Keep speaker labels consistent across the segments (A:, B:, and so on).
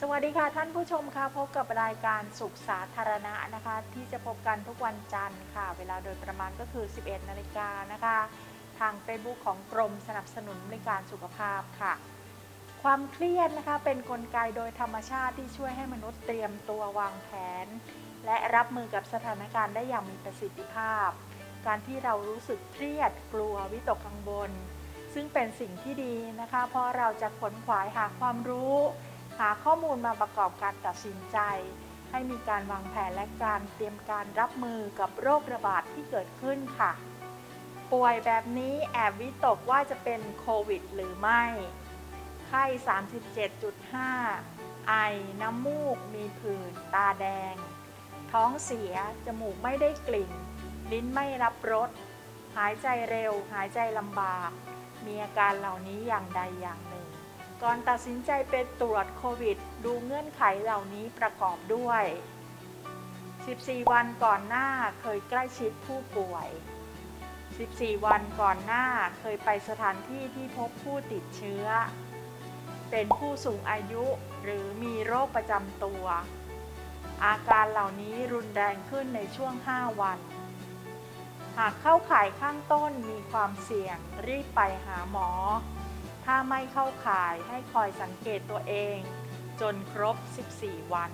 A: สวัสดีค่ะท่านผู้ชมค่ะพบกับรายการสุขสาธารณะนะคะ ที่จะพบกันทุกวันจันทร์ค่ะ เวลาโดยประมาณก็คือ 11 นาฬิกานะคะ ทาง Facebook ของกรมสนับสนุนบริการสุขภาพค่ะ ความเครียดนะคะเป็นนกลไกโดยธรรมชาติที่ช่วยให้มนุษย์เตรียมตัววางแผน และรับมือกับสถานการณ์ได้อย่างมีประสิทธิภาพ การที่เรารู้สึกเครียดกลัววิตกกังวลซึ่งเป็นสิ่งที่ดีนะคะ เพราะเราจะขนขวายหาความรู้ หาข้อมูลมาประกอบการตัดสินใจ ให้มีการวางแผนและการเตรียมการรับมือกับโรคระบาดที่เกิดขึ้นค่ะ ป่วยแบบนี้แอบวิตกว่าจะเป็นโควิดหรือไม่ ไข้ 37.5 ไอ น้ำมูก มีผื่น ตาแดง ท้องเสีย จมูกไม่ได้กลิ่น ลิ้นไม่รับรส หายใจเร็ว หายใจลำบาก มีอาการเหล่านี้อย่างใดอย่างหนึ่ง ก่อนตัดสินใจไปตรวจโควิด ดูเงื่อนไขเหล่านี้ประกอบด้วย 14 วันก่อนหน้าเคยใกล้ชิดผู้ป่วย 14 วันก่อนหน้าเคยไปสถานที่ที่พบผู้ติดเชื้อ เป็นผู้สูงอายุหรือมีโรคประจำตัว อาการเหล่านี้รุนแรงขึ้นในช่วง 5 วัน หากเข้าข่ายข้างต้นมีความเสี่ยงรีบไปหาหมอ ถ้าไม่เข้าข่ายให้คอยสังเกตตัวเอง จนครบ 14 วัน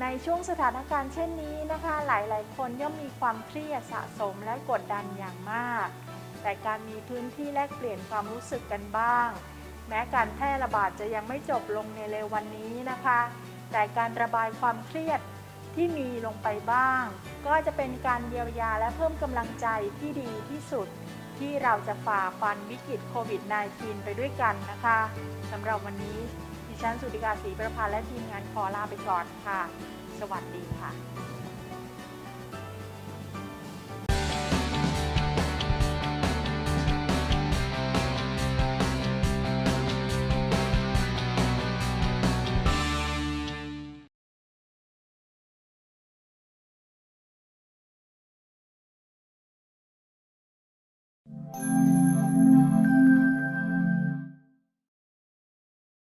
A: ในช่วงสถานการณ์เช่นนี้นะคะ หลายๆ คนย่อมมีความเครียดสะสมและกดดันอย่างมาก แต่การมีพื้นที่แลกเปลี่ยนความรู้สึกกันบ้าง แม้การแพร่ระบาดจะยังไม่จบลงในเร็ววันนี้นะคะ แต่การระบายความเครียดที่มีลงไปบ้าง ก็จะเป็นการเยียวยาและเพิ่มกำลังใจที่ดีที่สุด ที่เราจะฝ่าฟันวิกฤตโควิด -19 ไปด้วยกันนะคะสำหรับวันนี้ดิฉันสุติกาศรีประพาและทีมงานขอลาไปก่อนค่ะ สวัสดีค่ะ
B: Thank you.